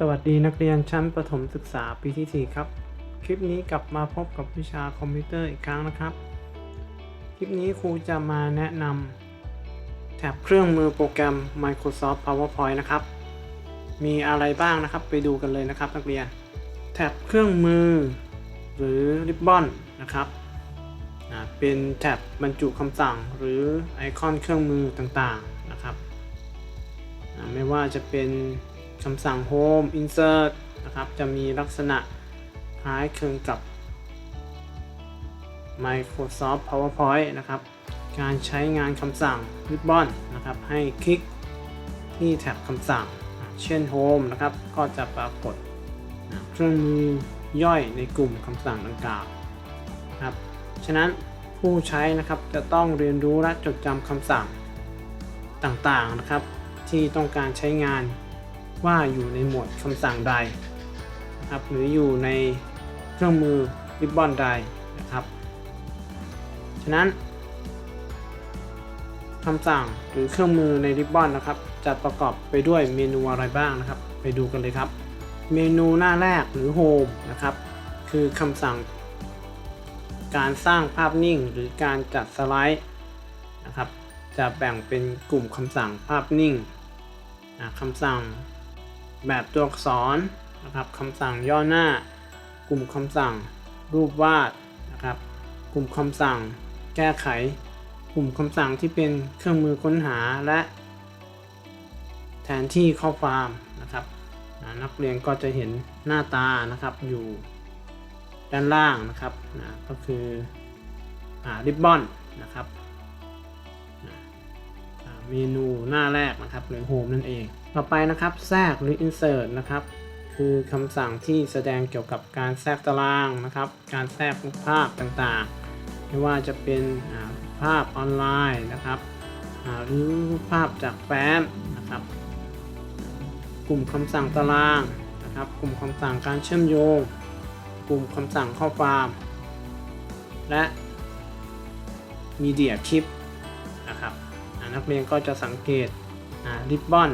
สวัสดีนักเรียนชั้นประถมศึกษาปีที่ 4 ครับ คลิปนี้กลับมาพบกับวิชาคอมพิวเตอร์อีกครั้งนะครับ คลิปนี้ครูจะมาแนะนำแท็บเครื่องมือโปรแกรม Microsoft PowerPoint นะครับ มีอะไรบ้างนะครับไปดูกันเลยนะครับ นักเรียนแท็บเครื่องมือ หรือริบบอนนะครับเป็นแท็บบรรจุคำสั่งหรือไอคอนเครื่องมือต่างๆนะครับ ไม่ว่าจะเป็น คำสั่ง Home Insert นะครับ จะมีลักษณะคล้ายคลึงกับ Microsoft PowerPoint นะครับ การใช้งานคำสั่ง Ribbon นะครับ ให้คลิกที่แท็บคำสั่ง เช่น Home นะครับ ก็จะปรากฏเครื่องมือย่อยในกลุ่มคำสั่งดังกล่าวนะครับ ฉะนั้นผู้ใช้นะครับจะต้องเรียนรู้และจดจำคำสั่งต่างๆนะครับ ที่ต้องการใช้งาน ว่าอยู่ในหมวดคำสั่งใดนะครับหรืออยู่ในเครื่องมือริบบอนใดนะครับ ฉะนั้นคำสั่งหรือเครื่องมือในริบบอนนะครับ จะประกอบไปด้วยเมนูอะไรบ้างนะครับ ไปดูกันเลยครับ เมนูหน้าแรกหรือ Home นะครับ คือคำสั่ง การสร้างภาพนิ่งหรือการจัดสไลด์นะครับ จะแบ่งเป็นกลุ่มคำสั่งภาพนิ่งนะคำสั่ง แบบตัวอักษรนะครับคำสั่งย่อหน้า กลุ่มคำสั่ง รูปวาดนะครับ กลุ่มคำสั่ง แก้ไข กลุ่มคำสั่งที่เป็นเครื่องมือค้นหาและ แทนที่ข้อความนะครับนะนักเรียนก็จะเห็นหน้าตานะครับอยู่ด้านล่างนะครับนะก็คือริบบอนนะครับ เมนูหน้าแรกนะครับหรือโฮมนั่นเอง ต่อไปนะครับแทรกหรือ insert นะครับคือคำสั่งที่แสดงเกี่ยวกับการแทรกตารางนะครับ การแทรกรูปภาพต่างๆ ไม่ว่าจะเป็นภาพออนไลน์นะครับหรือรูปภาพจากแฟ้มนะครับ กลุ่มคำสั่งตารางนะครับ กลุ่มคำสั่งการเชื่อมโยง กลุ่มคำสั่งข้อความ และมีเดียคลิป นักเรียนก็จะสังเกตริบบอน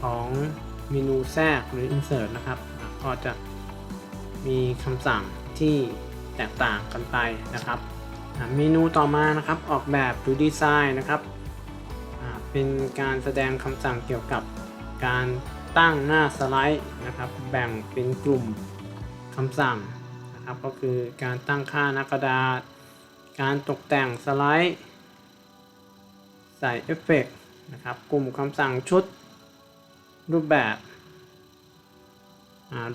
ของเมนูแทรกหรือ insert นะครับก็จะมีคำสั่งที่แตกต่างกันไปนะครับเมนูต่อมานะครับออกแบบหรือดีไซน์นะครับเป็นการแสดงคำสั่งเกี่ยวกับการตั้งหน้าสไลด์นะครับ แบ่งเป็นกลุ่มคำสั่งนะครับ ก็คือการตั้งค่าหน้ากระดาษ การตกแต่งสไลด์ ใส่เอฟเฟกต์นะครับ กลุ่มคำสั่งชุดรูปแบบ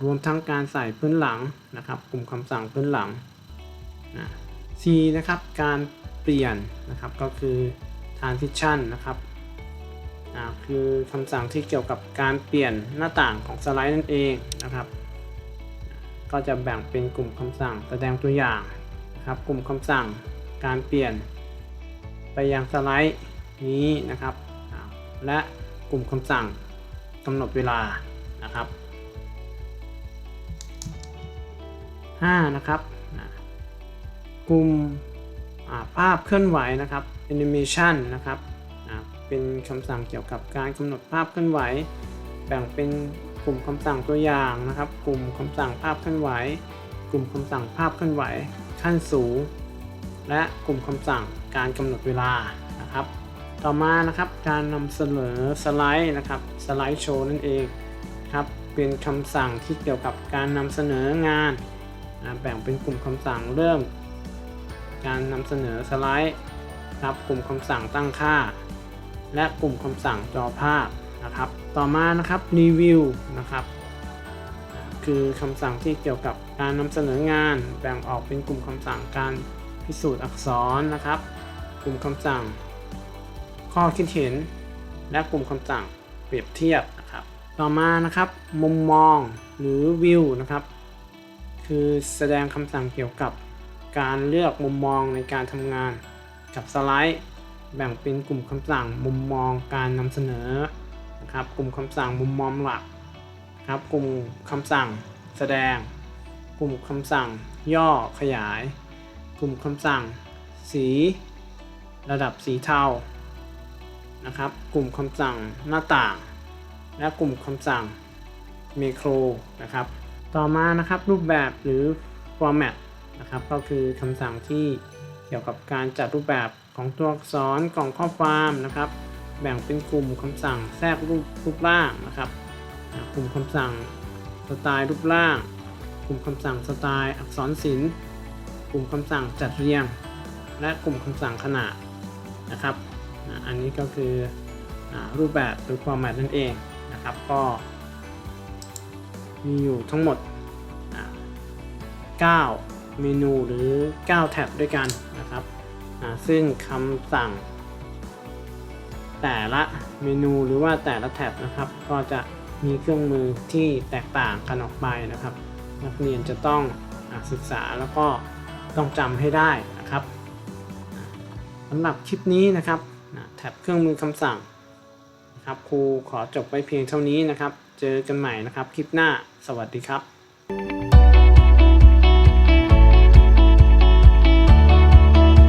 รวมทั้งการใส่พื้นหลังนะครับ กลุ่มคำสั่งพื้นหลังนะ C นะครับการเปลี่ยนนะครับก็คือ transition นะครับคือคำสั่งที่เกี่ยวกับการเปลี่ยนหน้าต่างของสไลด์นั่นเองนะครับ ก็จะแบ่งเป็นกลุ่มคำสั่งแสดงตัวอย่างนะครับ กลุ่มคำสั่งการเปลี่ยนไปยังสไลด์ นี้นะครับ และกลุ่มคำสั่งกำหนดเวลานะครับ5นะครับกลุ่มาภาพเคลื่อนไหวนะครับ animation นะครับเป็นคำสั่งเกี่ยวกับการกำหนดภาพเคลื่อนไหว แบ่งเป็นกลุ่มคำสั่งตัวอย่างนะครับ กลุ่มคำสั่งภาพเคลื่อนไหว กลุ่มคำสั่งภาพเคลื่อนไหว ขั้นสูง และกลุ่มคำสั่งการกำหนดเวลานะครับ ต่อมานะครับการนำเสนอสไลด์นะครับสไลด์โชว์นั่นเองครับเป็นคำสั่งที่เกี่ยวกับการนำเสนองานนะแบ่งเป็นกลุ่มคำสั่งเริ่ม การนำเสนอสไลด์ครับกลุ่มคำสั่งตั้งค่า และกลุ่มคำสั่งจอภาพนะครับต่อมานะครับรีวิวนะครับคือคำสั่งที่เกี่ยวกับการนำเสนองาน แบ่งออกเป็นกลุ่มคำสั่งการพิสูจน์อักษรนะครับ กลุ่มคำสั่ง ข้อคิดเห็น และกลุ่มคำสั่งเปรียบเทียบนะครับ ต่อมานะครับมุมมองหรือวิวนะครับ คือแสดงคำสั่งเกี่ยวกับการเลือกมุมมองในการทำงานกับสไลด์ แบ่งเป็นกลุ่มคำสั่งมุมมองการนำเสนอนะครับ กลุ่มคำสั่งมุมมองหลักครับกลุ่มคำสั่งแสดง กลุ่มคำสั่งย่อขยาย กลุ่มคำสั่ง สี ระดับสีเทา นะครับ กลุ่มคำสั่งหน้าต่าง และกลุ่มคำสั่ง macro นะครับ ต่อมานะครับรูปแบบหรือ format นะครับ ก็คือคำสั่งที่เกี่ยวกับการจัดรูปแบบของตัวอักษรกล่องข้อความนะครับ แบ่งเป็นกลุ่มคำสั่งแทรกรูปรูปร่างนะครับกลุ่มคำสั่งสไตล์รูปร่าง กลุ่มคำสั่งสไตล์อักษรศิลป์ กลุ่มคำสั่งจัดเรียง และกลุ่มคำสั่งขนาดนะครับ อันนี้ก็คืออรูปแบบหรือ format นั่นเองนะครับ ก็มีอยู่ทั้งหมดอ่า9เมนูหรือ 9 แท็บด้วยกันนะครับ ซึ่งคำสั่ง แต่ละเมนูหรือว่าแต่ละแท็บนะครับ ก็จะมีเครื่องมือที่แตกต่างกันออกไปนะครับ นักเรียนจะต้องอศึกษาแล้วก็ต้องจำให้ได้นะครับสำหรับคลิปนี้นะครับ นะแท็บเครื่องมือคำสั่งนะครับครูขอจบไว้เพียงเท่านี้นะครับ เจอกันใหม่นะครับคลิปหน้าสวัสดีครับ